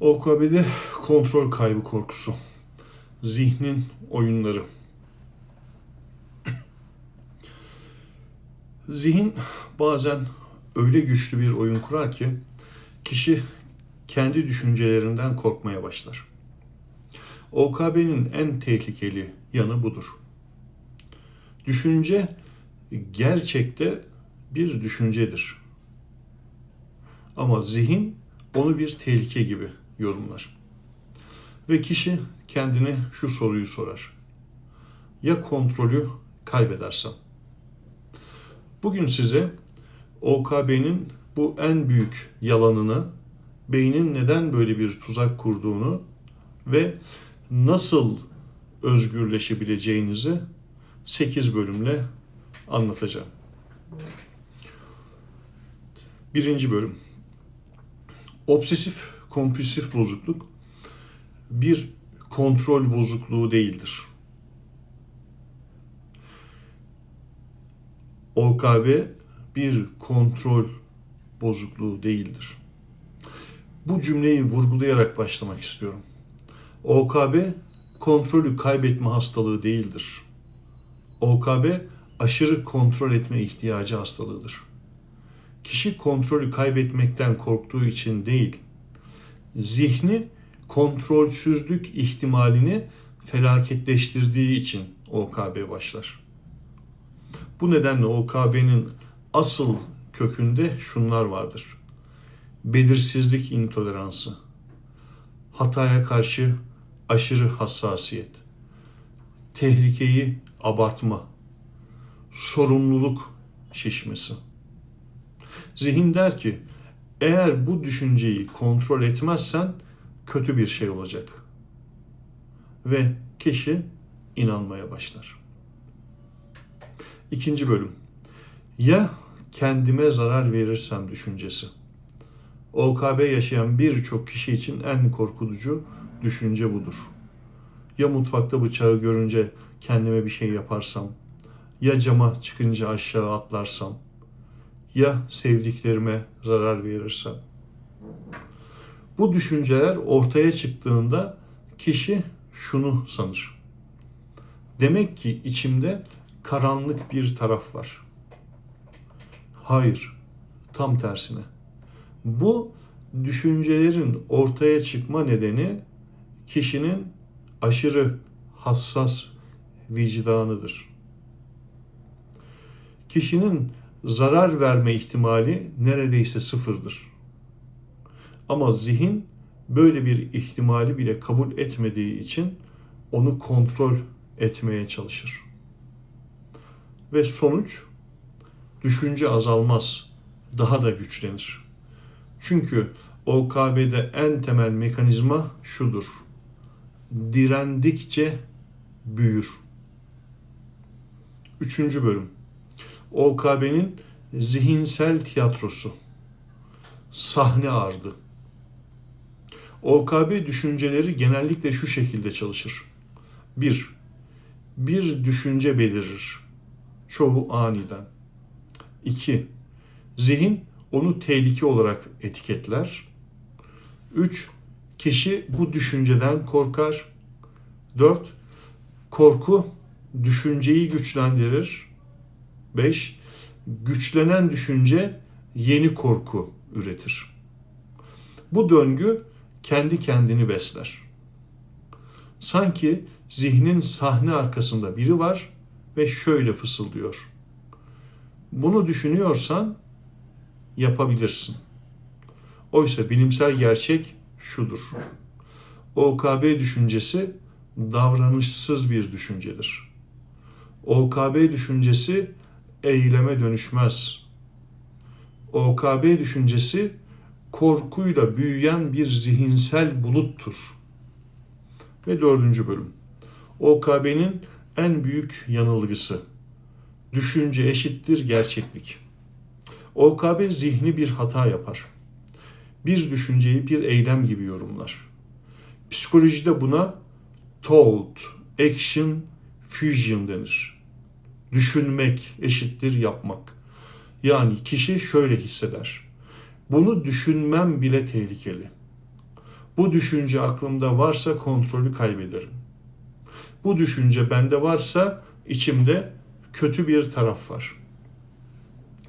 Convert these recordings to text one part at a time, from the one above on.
OKB'de kontrol kaybı korkusu. Zihnin oyunları. Zihin bazen öyle güçlü bir oyun kurar ki kişi kendi düşüncelerinden korkmaya başlar. OKB'nin en tehlikeli yanı budur. Düşünce gerçekte bir düşüncedir. Ama zihin onu bir tehlike gibi yorumlar. Ve kişi kendine şu soruyu sorar. Ya kontrolü kaybedersem? Bugün size OKB'nin bu en büyük yalanını, beynin neden böyle bir tuzak kurduğunu ve nasıl özgürleşebileceğinizi 8 bölümle anlatacağım. Birinci bölüm. Obsesif kompulsif bozukluk bir kontrol bozukluğu değildir. OKB bir kontrol bozukluğu değildir. Bu cümleyi vurgulayarak başlamak istiyorum. OKB kontrolü kaybetme hastalığı değildir. OKB aşırı kontrol etme ihtiyacı hastalığıdır. Kişi kontrolü kaybetmekten korktuğu için değil, zihni kontrolsüzlük ihtimalini felaketleştirdiği için OKB başlar. Bu nedenle OKB'nin asıl kökünde şunlar vardır. Belirsizlik intoleransı, hataya karşı aşırı hassasiyet, tehlikeyi abartma, sorumluluk şişmesi. Zihin der ki eğer bu düşünceyi kontrol etmezsen kötü bir şey olacak. Ve kişi inanmaya başlar. İkinci bölüm. Ya kendime zarar verirsem düşüncesi. OKB yaşayan birçok kişi için en korkutucu düşünce budur. Ya mutfakta bıçağı görünce kendime bir şey yaparsam, ya cama çıkınca aşağı atlarsam, ya sevdiklerime zarar verirsem. Bu düşünceler ortaya çıktığında kişi şunu sanır. Demek ki içimde karanlık bir taraf var. Hayır, tam tersine. Bu düşüncelerin ortaya çıkma nedeni kişinin aşırı hassas vicdanıdır. Kişinin zarar verme ihtimali neredeyse sıfırdır. Ama zihin böyle bir ihtimali bile kabul etmediği için onu kontrol etmeye çalışır. Ve sonuç düşünce azalmaz, daha da güçlenir. Çünkü OKB'de en temel mekanizma şudur. Direndikçe büyür. Üçüncü bölüm. OKB'nin zihinsel tiyatrosu. Sahne ardı. OKB düşünceleri genellikle şu şekilde çalışır. 1. Bir düşünce belirir. Çoğu aniden. 2. Zihin onu tehlike olarak etiketler. 3. Kişi bu düşünceden korkar. 4. Korku düşünceyi güçlendirir. 5. Güçlenen düşünce yeni korku üretir. Bu döngü kendi kendini besler. Sanki zihnin sahne arkasında biri var ve şöyle fısıldıyor. Bunu düşünüyorsan yapabilirsin. Oysa bilimsel gerçek şudur. OKB düşüncesi davranışsız bir düşüncedir. OKB düşüncesi eyleme dönüşmez. OKB düşüncesi korkuyla büyüyen bir zihinsel buluttur. Ve dördüncü bölüm. OKB'nin en büyük yanılgısı. Düşünce eşittir gerçeklik. OKB zihni bir hata yapar. Bir düşünceyi bir eylem gibi yorumlar. Psikolojide buna thought, action, fusion denir. Düşünmek eşittir yapmak. Yani kişi şöyle hisseder. Bunu düşünmem bile tehlikeli. Bu düşünce aklımda varsa kontrolü kaybederim. Bu düşünce bende varsa içimde kötü bir taraf var.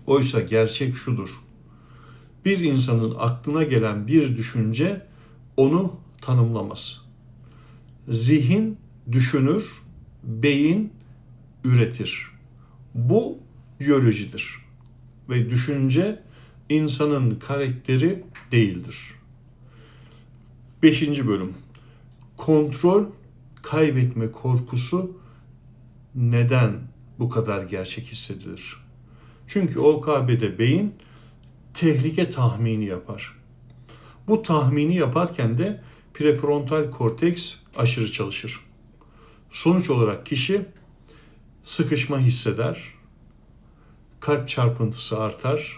Oysa gerçek şudur. Bir insanın aklına gelen bir düşünce onu tanımlamaz. Zihin düşünür, beyin üretir. Bu biyolojidir. Ve düşünce insanın karakteri değildir. Beşinci bölüm. Kontrol kaybetme korkusu neden bu kadar gerçek hissedilir? Çünkü OKB'de beyin tehlike tahmini yapar. Bu tahmini yaparken de prefrontal korteks aşırı çalışır. Sonuç olarak kişi sıkışma hisseder, kalp çarpıntısı artar,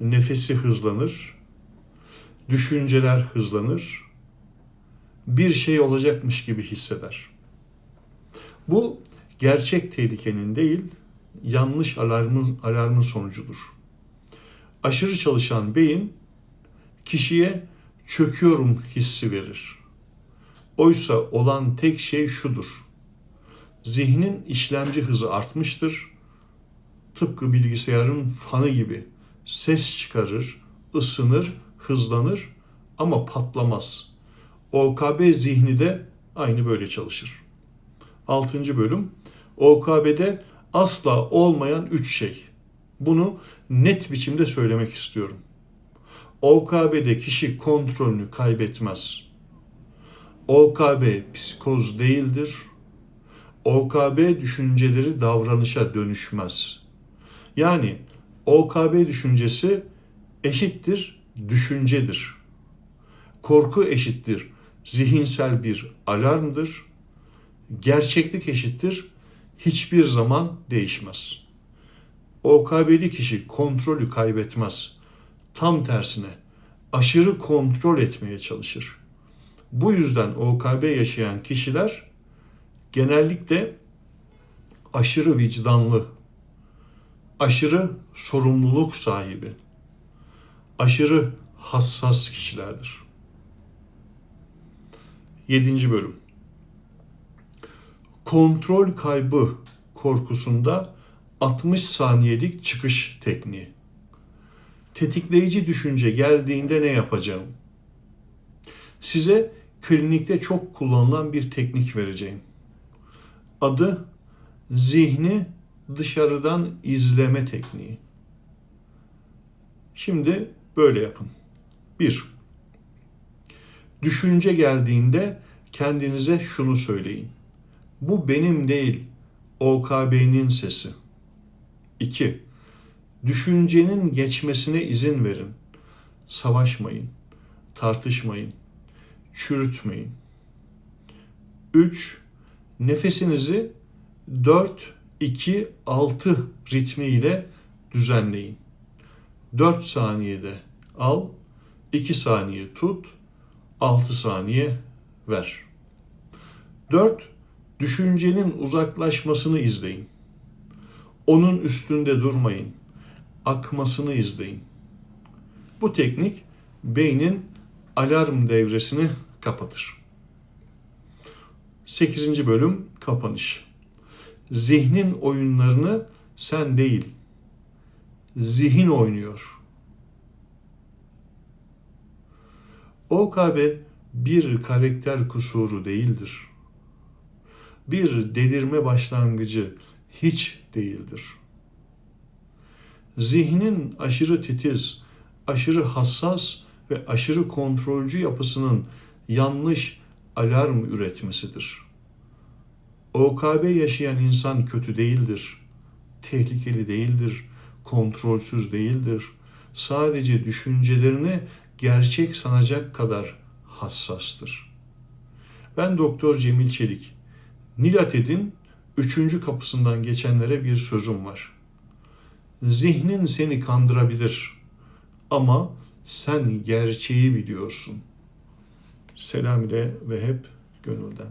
nefesi hızlanır, düşünceler hızlanır, bir şey olacakmış gibi hisseder. Bu gerçek tehlikenin değil, yanlış alarmın, alarmın sonucudur. Aşırı çalışan beyin kişiye çöküyorum hissi verir. Oysa olan tek şey şudur. Zihnin işlemci hızı artmıştır. Tıpkı bilgisayarın fanı gibi ses çıkarır, ısınır, hızlanır ama patlamaz. OKB zihni de aynı böyle çalışır. 6. bölüm OKB'de asla olmayan üç şey. Bunu net biçimde söylemek istiyorum. OKB'de kişi kontrolünü kaybetmez. OKB psikoz değildir. OKB düşünceleri davranışa dönüşmez. Yani OKB düşüncesi eşittir düşüncedir. Korku eşittir zihinsel bir alarmdır. Gerçeklik eşittir hiçbir zaman değişmez. OKB'li kişi kontrolü kaybetmez. Tam tersine aşırı kontrol etmeye çalışır. Bu yüzden OKB yaşayan kişiler genellikle aşırı vicdanlı, aşırı sorumluluk sahibi, aşırı hassas kişilerdir. 7. bölüm. Kontrol kaybı korkusunda 60 saniyelik çıkış tekniği. Tetikleyici düşünce geldiğinde ne yapacağım? Size klinikte çok kullanılan bir teknik vereceğim. Adı zihni dışarıdan izleme tekniği. Şimdi böyle yapın. 1. Düşünce geldiğinde kendinize şunu söyleyin. Bu benim değil, OKB'nin sesi. 2. Düşüncenin geçmesine izin verin. Savaşmayın, tartışmayın, çürütmeyin. 3. Nefesinizi 4 2 6 ritmiyle düzenleyin. 4 saniyede al, 2 saniye tut, 6 saniye ver. 4. Düşüncenin uzaklaşmasını izleyin. Onun üstünde durmayın. Akmasını izleyin. Bu teknik beynin alarm devresini kapatır. 8. bölüm kapanış. Zihnin oyunlarını sen değil, zihin oynuyor. OKB bir karakter kusuru değildir. Bir delirme başlangıcı hiç değildir. Zihnin aşırı titiz, aşırı hassas ve aşırı kontrolcü yapısının yanlış alarm üretmesidir. OKB yaşayan insan kötü değildir, tehlikeli değildir, kontrolsüz değildir. Sadece düşüncelerini gerçek sanacak kadar hassastır. Ben Doktor Cemil Çelik. Nilated'in üçüncü kapısından geçenlere bir sözüm var. Zihnin seni kandırabilir ama sen gerçeği biliyorsun. Selam ile ve hep gönülden.